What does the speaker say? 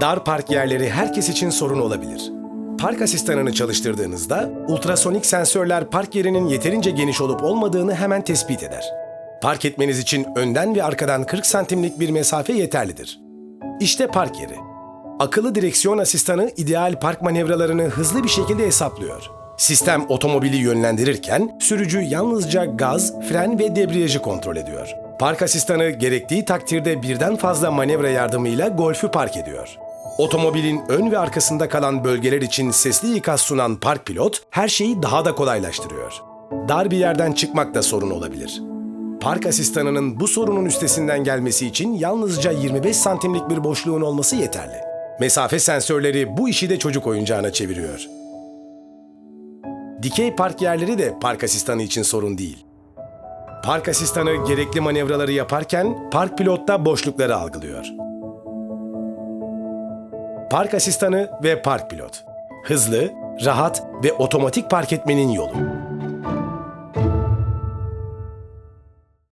Dar park yerleri herkes için sorun olabilir. Park asistanını çalıştırdığınızda ultrasonik sensörler park yerinin yeterince geniş olup olmadığını hemen tespit eder. Park etmeniz için önden ve arkadan 40 santimlik bir mesafe yeterlidir. İşte park yeri. Akıllı direksiyon asistanı ideal park manevralarını hızlı bir şekilde hesaplıyor. Sistem otomobili yönlendirirken sürücü yalnızca gaz, fren ve debriyajı kontrol ediyor. Park asistanı gerektiği takdirde birden fazla manevra yardımıyla golfü park ediyor. Otomobilin ön ve arkasında kalan bölgeler için sesli ikaz sunan park pilot her şeyi daha da kolaylaştırıyor. Dar bir yerden çıkmak da sorun olabilir. Park asistanının bu sorunun üstesinden gelmesi için yalnızca 25 santimlik bir boşluğun olması yeterli. Mesafe sensörleri bu işi de çocuk oyuncağına çeviriyor. Dikey park yerleri de park asistanı için sorun değil. Park asistanı gerekli manevraları yaparken park pilot da boşlukları algılıyor. Park asistanı ve park pilot. Hızlı, rahat ve otomatik park etmenin yolu.